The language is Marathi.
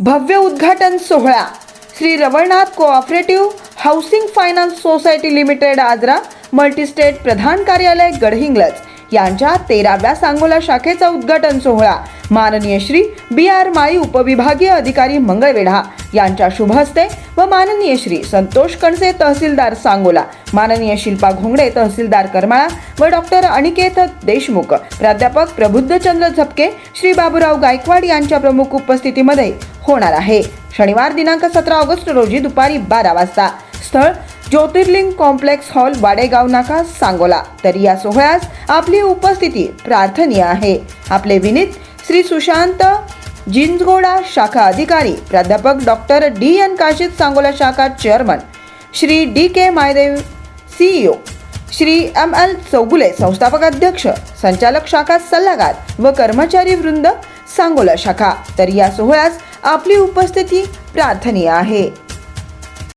भव्य उद्घाटन सोहळा. Shri Ravalnath cooperative housing finance society limited Ajara multistate प्रधान कार्यालय गडहिंग्लज. यांच्या तेराव्या सांगोला शाखेचा उद्घाटन सोहळा. माननीय श्री बी आर माळी उपविभागीय अधिकारी मंगळवेढा यांच्या शुभ हस्ते व माननीय श्री संतोष कणसे तहसीलदार सांगोला माननीय शिल्पा घोंगडे तहसीलदार करमाळा व डॉक्टर अनिकेत देशमुख प्राध्यापक प्रबुद्धचंद्र झपके श्री बाबूराव गायकवाड यांच्या प्रमुख उपस्थितीमध्ये होणार आहे. शनिवार दिनांक सतरा ऑगस्ट रोजी दुपारी बारा वाजता. स्थळ ज्योतिर्लिंग कॉम्प्लेक्स हॉल वाडेगाव नाका सांगोला. तर या सोहळ्यास आपली उपस्थिती प्रार्थनीय आहे. आपले विनीत श्री सुशांत जिंजगोडा शाखा अधिकारी प्राध्यापक doctor D N Kashid Sangola शाखा chairman Shri D K Maydeo CEO Shri M L Chougule संस्थापक अध्यक्ष संचालक शाखा सल्लागार व कर्मचारी वृंद सांगोला शाखा. तर या सोहळ्यास आपली उपस्थिती प्रार्थनीय आहे.